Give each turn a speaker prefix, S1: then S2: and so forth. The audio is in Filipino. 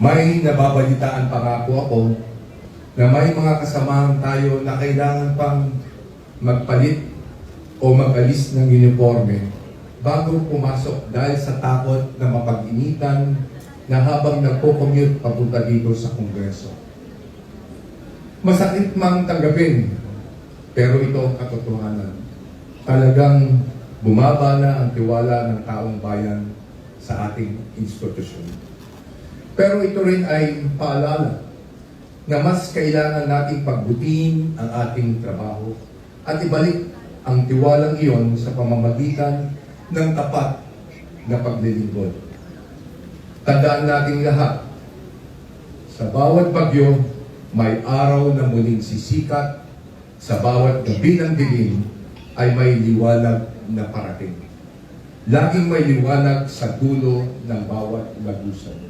S1: May nababalitaan pa nga po ako na may mga kasamahan tayo na kailangan pang magpalit o mag-alis ng uniforme bago pumasok dahil sa takot na mapag-initan na habang nagpo-commute papunta dito sa Kongreso. Masakit mang tanggapin, pero ito ang katotohanan. Talagang bumaba na ang tiwala ng taong bayan sa ating institusyon. Pero ito rin ay paalala na mas kailangan nating pagbutin ang ating trabaho at ibalik ang tiwalang iyon sa pamamagitan ng tapat na paglilingkod. Tandaan nating lahat, sa bawat bagyo, may araw na muling sisikat, sa bawat gabi ng dilim, ay may liwanag na parating. Laging may liwanag sa dulo ng bawat lagusan.